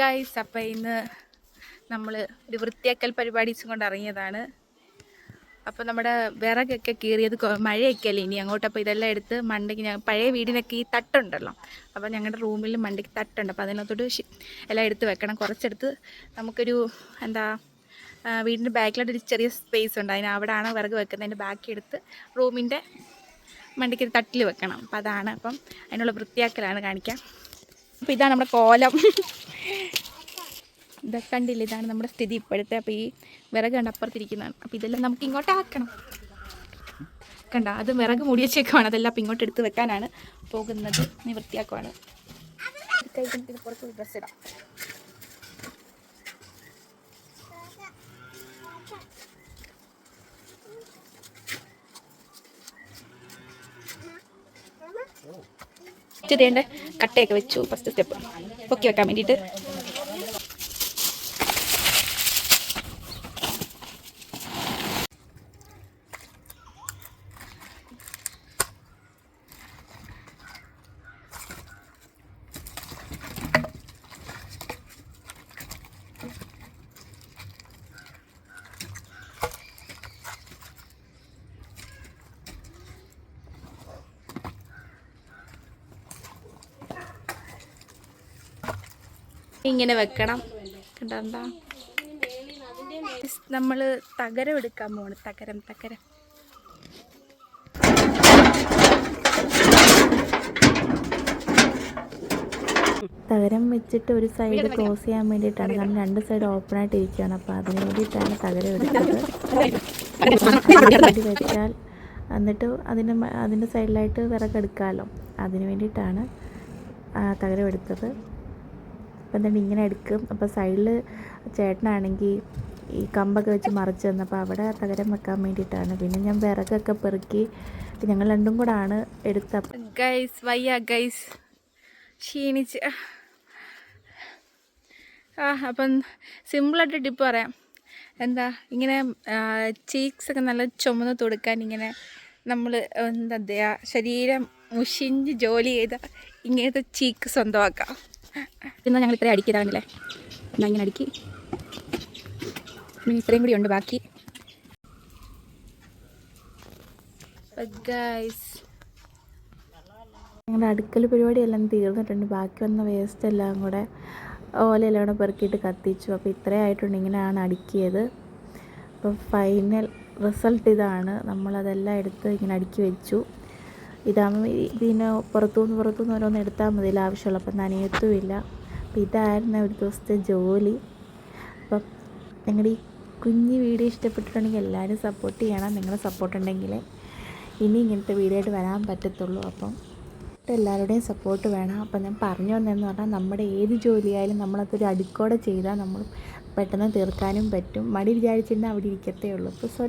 Guys അപ്പം ഇന്ന് നമ്മൾ ഒരു വൃത്തിയാക്കൽ പരിപാടി കൊണ്ട് ഇറങ്ങിയതാണ്. അപ്പോൾ നമ്മുടെ വിറകൊക്കെ കീറിയത് മഴയൊക്കെ അല്ലേ ഇനി അങ്ങോട്ട്. അപ്പോൾ ഇതെല്ലാം എടുത്ത് മണ്ടയ്ക്ക് ഞാൻ പഴയ വീടിനൊക്കെ ഈ തട്ടുണ്ടല്ലോ. അപ്പോൾ ഞങ്ങളുടെ റൂമിൽ മണ്ടയ്ക്ക് തട്ടുണ്ട്. അപ്പോൾ അതിനകത്തോട്ട് എല്ലാം എടുത്ത് വെക്കണം. കുറച്ചെടുത്ത് നമുക്കൊരു എന്താ വീടിന്റെ ബാക്കിലോട്ട് ഒരു ചെറിയ സ്പേസ് ഉണ്ട്. അതിന് അവിടെയാണ് വിറക് വെക്കുന്നത്. അതിന്റെ ബാക്കി എടുത്ത് റൂമിന്റെ മണ്ടയ്ക്ക് തട്ടിൽ വെക്കണം. അപ്പം അതാണ്. അപ്പം അതിനുള്ള വൃത്തിയാക്കലാണ് കാണിക്കാം അപ്പോൾ ഇതാണ് നമ്മുടെ കോലം. ഇതൊക്കെ കണ്ടില്ല ഇതാണ് നമ്മുടെ സ്ഥിതി ഇപ്പോഴത്തെ. അപ്പോൾ ഈ വിറക് കണ്ട് അപ്പുറത്തിരിക്കുന്നതാണ്. അപ്പോൾ ഇതെല്ലാം നമുക്ക് ഇങ്ങോട്ട് ആക്കണം. കണ്ട അത് വിറക് മൂടി വെച്ചേക്കുവാണ്. അതെല്ലാം അപ്പം ഇങ്ങോട്ട് എടുത്ത് വെക്കാനാണ് പോകുന്നത്. നിവൃത്തിയാക്കുവാണ്. ഇത് പുറത്ത് ഡ്രസ്സ് ഇടാം. ചെയ്തേണ്ട കട്ടയൊക്കെ വെച്ചു ഫസ്റ്റ് സ്റ്റെപ്പ് പൊക്കി വെക്കാൻ വേണ്ടിയിട്ട്. ഇങ്ങനെ വെക്കണം. കണ്ട? നമ്മൾ തകരം എടുക്കാൻ പോണ് തകരം തകരം. തകരം വെച്ചിട്ട് ഒരു സൈഡ് ക്ലോസ് ചെയ്യാൻ വേണ്ടിയിട്ടാണ്. കാരണം രണ്ട് സൈഡ് ഓപ്പൺ ആയിട്ട് ഇരിക്കുകയാണ് അപ്പോൾ അതിന് വേണ്ടിയിട്ടാണ് തകരം എടുക്കുന്നത് വെച്ചാൽ എന്നിട്ട് അതിന് അതിന്റെ സൈഡിലായിട്ട് വിറകെടുക്കാമല്ലോ അതിന് വേണ്ടിയിട്ടാണ് തകരം എടുത്തത്. അപ്പം എന്നിട്ട് ഇങ്ങനെ എടുക്കും. അപ്പോൾ സൈഡിൽ ചേട്ടനാണെങ്കിൽ ഈ കമ്പൊക്കെ വെച്ച് മറിച്ച് തന്നപ്പോൾ അവിടെ തകരം വെക്കാൻ വേണ്ടിയിട്ടാണ്. പിന്നെ ഞാൻ വിറകൊക്കെ പെറുക്കി ഞങ്ങൾ രണ്ടും കൂടെ ആണ് എടുത്ത ഗൈസ് വയ്യ ഗൈസ് ക്ഷീണിച്ച്. ആ അപ്പം സിമ്പിളായിട്ട് ടിപ്പ് പറയാം. എന്താ ഇങ്ങനെ ചീക്സ് ഒക്കെ നല്ല ചുമന്ന് തൊടുക്കാൻ ഇങ്ങനെ നമ്മൾ എന്താ ശരീരം മുഷിഞ്ഞ് ജോലി ചെയ്ത ഇങ്ങനത്തെ ചീക്ക് സ്വന്തമാക്കാം. എന്നാൽ ഞങ്ങൾ ഇത്രയും അടിക്കിതാണല്ലേ എന്നാൽ ഇങ്ങനെ അടുക്കി. പിന്നെ ഇത്രയും കൂടി ഉണ്ട് ബാക്കി. ഗൈസ് ഞങ്ങളുടെ അടുക്കൽ പരിപാടിയെല്ലാം തീർന്നിട്ടുണ്ട്. ബാക്കി വന്ന വേസ്റ്റ് എല്ലാം കൂടെ ഓലയെല്ലാം കൂടെ പെറുക്കിയിട്ട് കത്തിച്ചു. അപ്പോൾ ഇത്രയും ആയിട്ടുണ്ട്. ഇങ്ങനെയാണ് അടുക്കിയത്. അപ്പോൾ ഫൈനൽ റിസൾട്ട് ഇതാണ്. നമ്മളതെല്ലാം എടുത്ത് ഇങ്ങനെ അടുക്കി വെച്ചു. ഇതാകുമ്പോൾ ഇതിന് പുറത്തുനിന്ന് പുറത്തുനിന്ന് ഓരോന്ന് എടുത്താൽ മതി. ഇതിൽ ആവശ്യമുള്ള അപ്പം നനയത്തുമില്ല. അപ്പം ഇതായിരുന്നു ഒരു ദിവസത്തെ ജോലി. അപ്പം ഞങ്ങളുടെ ഈ കുഞ്ഞ് വീഡിയോ ഇഷ്ടപ്പെട്ടിട്ടുണ്ടെങ്കിൽ എല്ലാവരും സപ്പോർട്ട് ചെയ്യണം. നിങ്ങളുടെ സപ്പോർട്ട് ഉണ്ടെങ്കിൽ ഇനി ഇങ്ങനത്തെ വീഡിയോ ആയിട്ട് വരാൻ പറ്റത്തുള്ളൂ. അപ്പം എല്ലാവരുടെയും സപ്പോർട്ട് വേണം. അപ്പം ഞാൻ പറഞ്ഞു വന്നതെന്ന് പറഞ്ഞാൽ നമ്മുടെ ഏത് ജോലിയായാലും നമ്മളതൊരു അടുക്കോടെ ചെയ്താൽ നമ്മൾ പെട്ടെന്ന് തീർക്കാനും പറ്റും. മടി വിചാരിച്ചിരുന്നാൽ അവിടെ ഇരിക്കത്തേ ഉള്ളൂ. അപ്പോൾ സോ